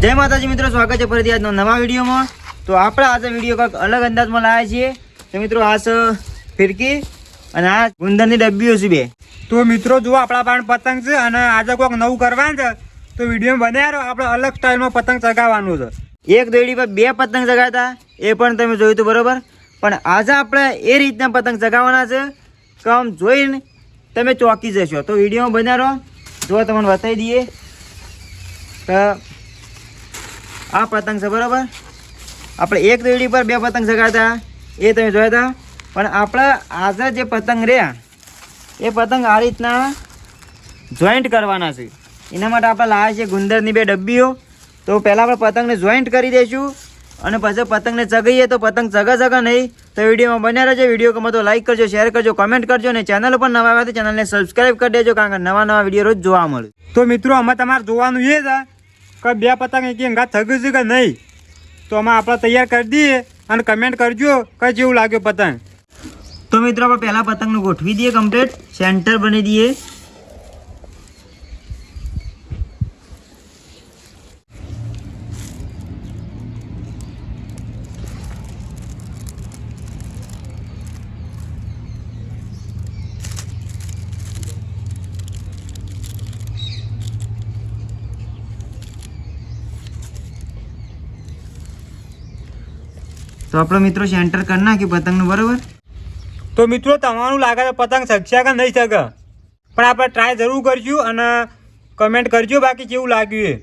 જય માતાજી મિત્રો, સ્વાગત છે ફરીથી આજનો નવા વિડીયોમાં. તો આપણે આજે વીડિયો કંઈક અલગ અંદાજમાં લાવ્યા છીએ. તો મિત્રો, આ છે ફિરકી અને આ ગુંદરની ડબ્બીઓ છે બે. તો મિત્રો, જુઓ આપણા પાસે પતંગ છે અને આજે કોઈક નવું કરવાનું છે. તો વીડિયો બનાવ્યો, આપણે અલગ સ્ટાઇલમાં પતંગ ચગાવવાનું છે. એક દોડી પર બે પતંગ ચગાવતા, એ પણ તમે જોયું હતું બરાબર. પણ આજે આપણે એ રીતના પતંગ ચગાવવાના છે કે આમ જોઈને તમે ચોંકી જશો. તો વિડીયોમાં બનાવો જો તમને બતાવી દઈએ. તો આ પતંગ છે, બરાબર? આપણે એક દોયડી પર બે પતંગ ચગાવતા એ તમે જોયા હતા પણ આપણા આજે જે પતંગ રહ્યા, એ પતંગ આ રીતના જોઈન્ટ કરવાના છે. એના માટે આપણે લાવ્યા છે ગુંદરની બે ડબ્બીઓ. તો પહેલાં આપણે પતંગને જોઈન્ટ કરી દઈશું અને પછી પતંગને ચગાવીએ. તો પતંગ ચગા ચગા નહીં, તો વિડીયોમાં બન્યા રહેજો. વીડિયો ગમે તો લાઈક કરજો શેર કરજો કમેન્ટ કરજો અને ચેનલ પર નવા આવ્યા તો ચેનલને સબસ્ક્રાઈબ કરી દેજો, કારણ કે નવા નવા વીડિયો રોજ જોવા મળે. તો મિત્રો, આમાં તમારે જોવાનું એ છે કે બે પતંગ એક અંગા થયું છે કે નહીં? તો આમાં આપણે તૈયાર કરી દઈએ અને કમેન્ટ કરજો કે જેવું લાગ્યો પતંગ. તો મિત્રો, આપણે પહેલાં પતંગનું ગોઠવી દઈએ કમ્પ્લીટ સેન્ટર બની દઈએ. તો આપણો મિત્રો સેન્ટર કરી નાખ્યું પતંગનું બરાબર? તો મિત્રો તમારું લાગે છે પતંગ શકશે કે નહીં શકે પણ આપણે ટ્રાય જરૂર કરશું અને કમેન્ટ કરજો બાકી કેવું લાગ્યું એ.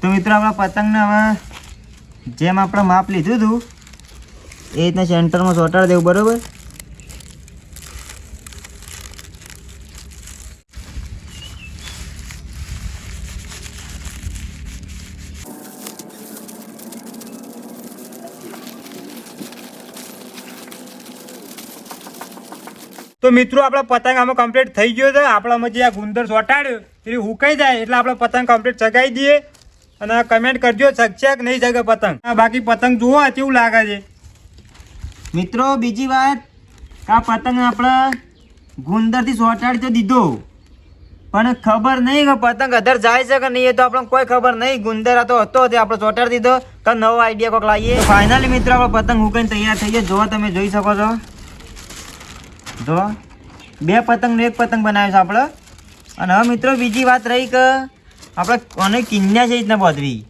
તો મિત્રો આપણા પતંગને હવે જેમ આપણે માપ લીધું હતું એ રીતના સેન્ટરમાં ચોંટાડી દેવું બરોબર? તો મિત્રો, આપણો પતંગ આમાં કમ્પ્લીટ થઈ ગયો છે. આપણામાં જે આ ગુંદર ચોટાડ્યો એ હુકાઈ જાય એટલે આપણે પતંગ કમ્પ્લીટ ચગાવી દઈએ. અને કમેન્ટ કરજો, શકશે કે નહીં જગે પતંગ. બાકી પતંગ જુઓ કેવું લાગે છે. મિત્રો, બીજી વાત આ પતંગ આપણે ગુંદરથી ચોંટાડી તો દીધો. પણ ખબર નહીં કે પતંગ અધર જાય છે કે નહીં, એ તો આપણને કોઈ ખબર નહીં. ગુંદર આ તો હતો આપણે ચોટાડી દીધો. તો નવો આઈડિયા કોઈક લાવીએ. ફાઇનલી મિત્રો, આપણો પતંગ હુકાઈને તૈયાર થઈ ગયો. જોવા, તમે જોઈ શકો છો. જો, બે પતંગ એક પતંગ બનાવ્યો છે આપણે. અને હવે મિત્રો, બીજી વાત રહી કે આપણે કોને કિન્યા છે રીતના બોધવી.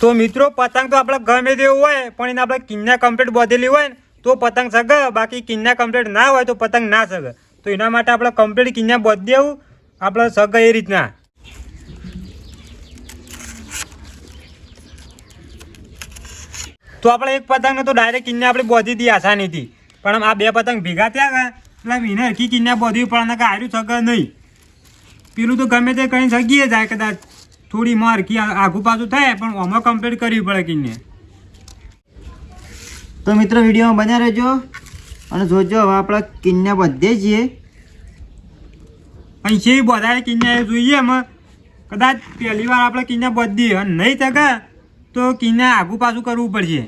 તો મિત્રો, પતંગ તો આપણે ગમે તેવું હોય, પણ એને આપણે કિન્યા કમ્પ્લીટ બોધેલી હોય ને, તો પતંગ સગે. બાકી કિન્યા કમ્પ્લીટ ના હોય તો પતંગ ના સગે. તો એના માટે આપણે કમ્પ્લીટ કિન્યા બોધ દેવું, આપણે સગે એ રીતના. તો આપણે એક પતંગને તો ડાયરેક્ટ કિન્ના આપણે બોધી દઈએ આસાનીથી. પણ આ બે પતંગ ભેગા થયા કે એટલે એને હરખી કિન્યા બોધવી પડે કે શકે સગે નહીં. પેલું તો ગમે તે કઈ સગીએ જાય કદાચ થોડી માર કે આઘું પાછું થાય પણ આમાં કમ્પ્લીટ કરવી પડે કિન્ને. તો મિત્રો વિડીયોમાં બન્યા રહેજો અને જોજો હવે આપણે કિન્યા બધે છીએ અહીં છે બધા કિન્યા જોઈએ એમાં. કદાચ પહેલી વાર આપણે કિન્યા બધી અને નહીં થકે તો કિન્યા આઘું પાછું કરવું પડશે.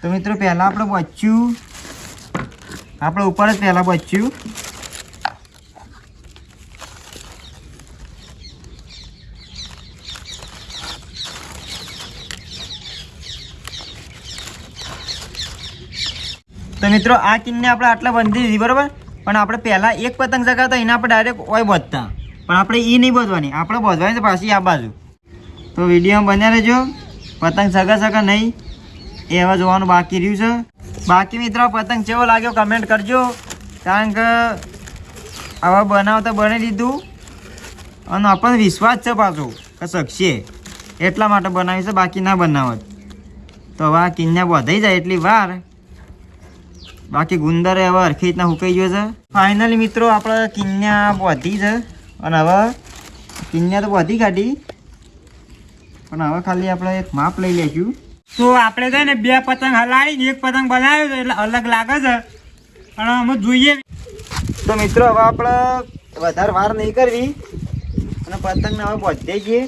તો મિત્રો પહેલાં આપણે બચ્યું. આપણે ઉપર જ પહેલાં બચ્યું. તો મિત્રો, આ કિનને આપણે આટલા બંધી દીધી, બરાબર? પણ આપણે પહેલાં એક પતંગ ચગાવતા, એના આપણે ડાયરેક્ટ ઓય બધતા પણ આપણે એ નહીં બધવાની, આપણે બધવાની છે પાછી આ બાજુ. તો વિડીયોમાં બન્યા રહેજો. પતંગ સગા સગા નહીં એ હવે જોવાનું બાકી રહ્યું છે. બાકી મિત્રો, પતંગ કેવો લાગ્યો કમેન્ટ કરજો. કારણ કે હવે બનાવતા બની દીધું અને આપણને વિશ્વાસ છે પાછો, કે શકશે. એટલા માટે બનાવી છે, બાકી ના બનાવત. તો હવે આ કિન્યા વધી જાય એટલી વાર. બાકી ગુંદરે હવે હરખી રીતના હુકાઈ ગયો છે. ફાઇનલી મિત્રો, આપણે કિન્યા વધી છે. અને હવે કિન્યા તો વધી કાઢી. પણ હવે ખાલી આપણે એક માપ લઈ લઈશું તો આપણે છે ને બે પતંગ હલાડીને એક પતંગ બનાવ્યો એટલે અલગ લાગે છે. પણ અમે જોઈએ. તો મિત્રો, હવે આપણે વધારે વાર નહીં કરવી. અને પતંગને હવે પહોંચી જઈએ.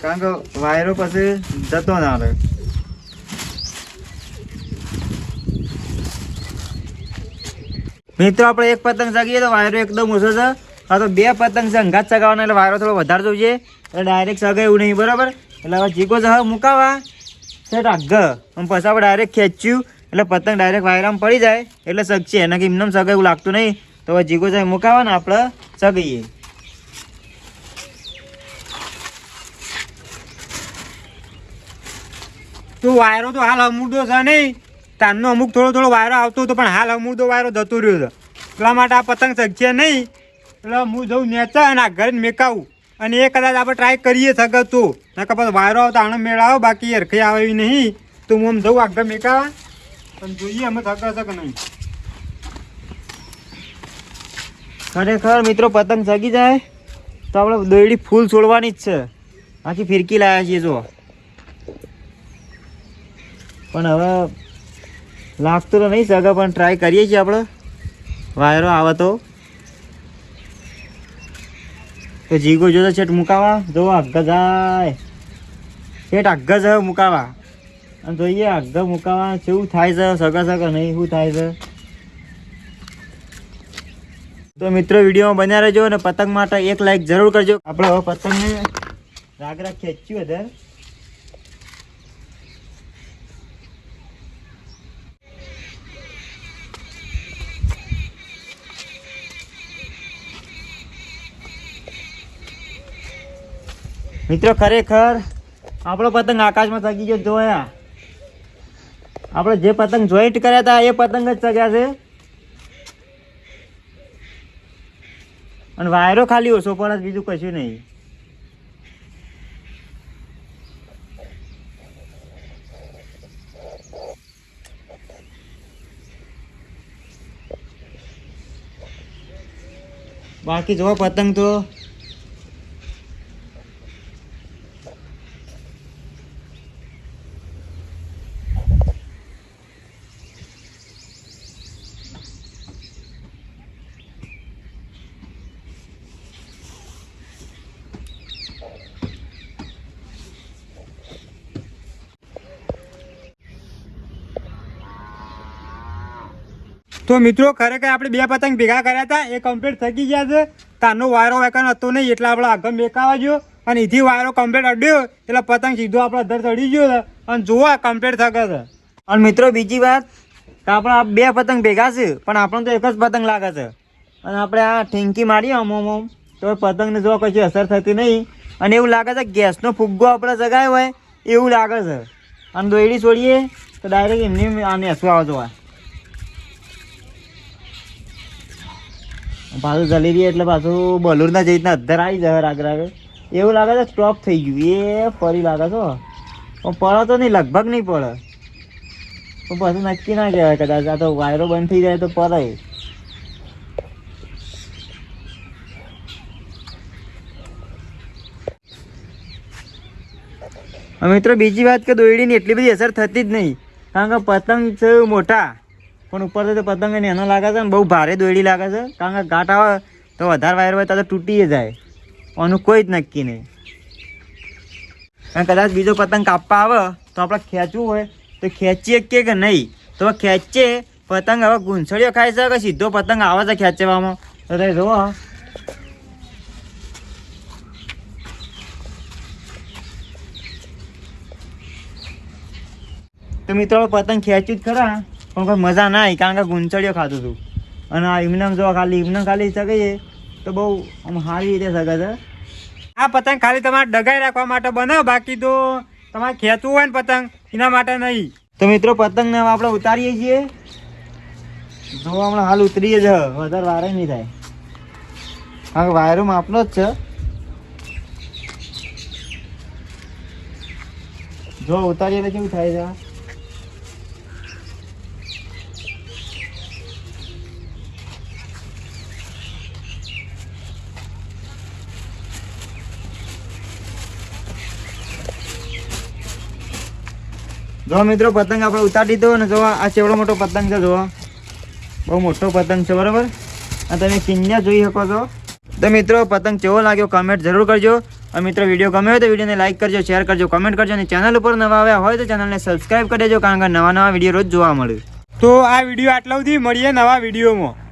કારણ કે વાયરો પછી જતો ના રહે. મિત્રો, આપણે એક પતંગ ચગીએ તો વાયરો એકદમ ઓછો છે. હા તો બે પતંગ છે, અંગાત ચગાવવાનો, એટલે વાયરો થોડો વધારે જોઈએ. એટલે ડાયરેક્ટ ચગાવ્યું નહીં બરાબર? એટલે હવે જીગો જ મુકાવા. તે રાગ અને પછી આપણે ડાયરેક્ટ ખેંચ્યું. એટલે પતંગ ડાયરેક્ટ વાયરામાં પડી જાય. એટલે સગશે એના કે એમને સગે એવું લાગતું નહીં. તો હવે જીગો છે મુકાવા ને આપણે સગીએ તો વાયરો તો હાલ અમૂર્દો છે નહીં. તાનનો અમુક થોડો થોડો વાયરો આવતો હતો, પણ હાલ અમૂર્દો વાયરો જતો રહ્યો છે. એટલા માટે આ પતંગ સગશે નહીં. એટલે હું જઉં નેચા અને આ ઘરે મેકાવું. અને એ કદાચ આપણે ટ્રાય કરીએ સગત તો. નકર પછી વાયરો આવતો આણો મેળ આવો, બાકી હરખી આવે એવી નહીં. તો હું આમ જવું આગળ મેકાવા. અને જોઈએ અમે સગા કે નહીં. ખરેખર મિત્રો, પતંગ સગી જાય, તો આપણે દોયડી ફૂલ છોડવાની જ છે. આખી ફિરકી લાવ્યા છીએ જો પણ હવે લાગતું તો નહીં સગા, પણ ટ્રાય કરીએ છીએ આપણે. વાયરો આવે તો. તો જીગો જોતો છેટ મુકાવા? જો આગળ જાય. છેટ આગળ જાય મુકાવા. અને જોઈએ અગ્ગ મુકાવા કેવું થાય છે? સગા સગા નહીં, શું થાય છે? તો મિત્રો, વિડીયોમાં બન્યા રહેજો અને પતંગ માટે એક લાઈક જરૂર કરજો. આપણે હવે પતંગને રાગરા ખેંચ્યું વધારે. મિત્રો, ખરેખર આપણો પતંગ આકાશમાં ચગી ગયો જોયા આપણે જે પતંગ જોઈન્ટ કર્યા હતા, એ પતંગ જ ચગ્યા છે. અને વાયરો ખાલી ઓછો પડે બીજું કશું નહીં. બાકી જોવા પતંગ તો. તો મિત્રો, ખરેખર આપણે બે પતંગ ભેગા કર્યા હતા. એ કમ્પ્લીટ થઈ ગયા છે. તારનો વાયરો વેકન હતો નહીં, એટલે આપણે આગળ મેકાવા ગયો. અને એથી વાયરો કમ્પ્લીટ અડ્યો, એટલે પતંગ સીધો આપણે અધર ચડી ગયો છે. અને જોવા કમ્પ્લીટ થકે છે. અને મિત્રો, બીજી વાત કે આપણે આ બે પતંગ ભેગા છે, પણ આપણને તો એક જ પતંગ લાગે છે. અને આપણે આ ઠીંકી મારીએ આમ આમ તો પતંગને જો કશી અસર થતી નહીં. અને એવું લાગે છે ગેસનો ફુગ્ગો આપણે જગાયો હોય, એવું લાગે છે. અને દોયડી છોડીએ, તો ડાયરેક્ટ એમની આને નેસવા જોવા પાછું જલેબી એટલે પાછું બલુરના જઈ રીતના અધર આવી જાય રાગ રાગે. એવું લાગે છે સ્ટોપ થઈ ગયું. એ ફરી લાગે છો પણ પડે તો નહીં, લગભગ નહીં પડે. પણ પછી નક્કી ના કહેવાય, કદાચ આ તો વાયરો બંધ થઈ જાય તો પડે. મિત્રો, બીજી વાત કે દોયડીની એટલી બધી અસર થતી જ નહીં. કારણ કે પતંગ છે મોટા. પણ ઉપર તો પતંગ નહીં એનો લાગે છે ને બહુ ભારે દોયડી લાગે છે. કારણ કે ઘાટ આવે તો વધારે વાયર હોય તો તો તૂટી જાય. આનું કોઈ જ નક્કી નહીં. અને કદાચ બીજો પતંગ કાપવા આવે તો આપણે ખેંચવું હોય તો ખેંચીએ કે કે નહીં? તો ખેંચીએ, પતંગ હવે ગુંસળીઓ ખાય છે કે સીધો પતંગ આવે છે ખેંચવામાં? તો તમે જુઓ. તો મિત્રો પતંગ ખેંચ્યું જ ખરા. પણ કોઈ મજા ના આવી કારણ કે ગુંચળીઓ ખાતું હતું અને આ ઇમનમ જો ખાલી, ઇમનમ ખાલી સગાઈએ તો બહુ આમ સારી રીતે સગા છે. આ પતંગ ખાલી તમારે ડગાઈ રાખવા માટે બનાવ, બાકી તો તમારે ખેંચવું હોય ને પતંગ, એના માટે નહીં. તો મિત્રો, પતંગને આપણે ઉતારીએ છીએ. જો હમણાં હાલ ઉતરીએ જ વધારે વારે નહીં થાય. હા વાયરો માપનો જ છે. જો ઉતારીએ તો કેવું થાય છે? જો મિત્રો, પતંગ આપણે ઉતારી દીધો અને જોવા આ ચેવડો મોટો પતંગ છે, જો. બહુ મોટો પતંગ છે, બરાબર? અને તમે કિન્યા જોઈ શકો છો. તો મિત્રો, પતંગ કેવો લાગ્યો કમેન્ટ જરૂર કરજો. અને મિત્રો, વીડિયો ગમે હોય તો વિડીયોને લાઇક કરજો શેર કરજો કમેન્ટ કરજો અને ચેનલ ઉપર નવા આવ્યા હોય તો ચેનલને સબસ્ક્રાઈબ કરી દેજો, કારણ કે નવા નવા વીડિયો રોજ જોવા મળે. તો આ વીડિયો આટલા સુધી મળીએ નવા વિડીયોમાં.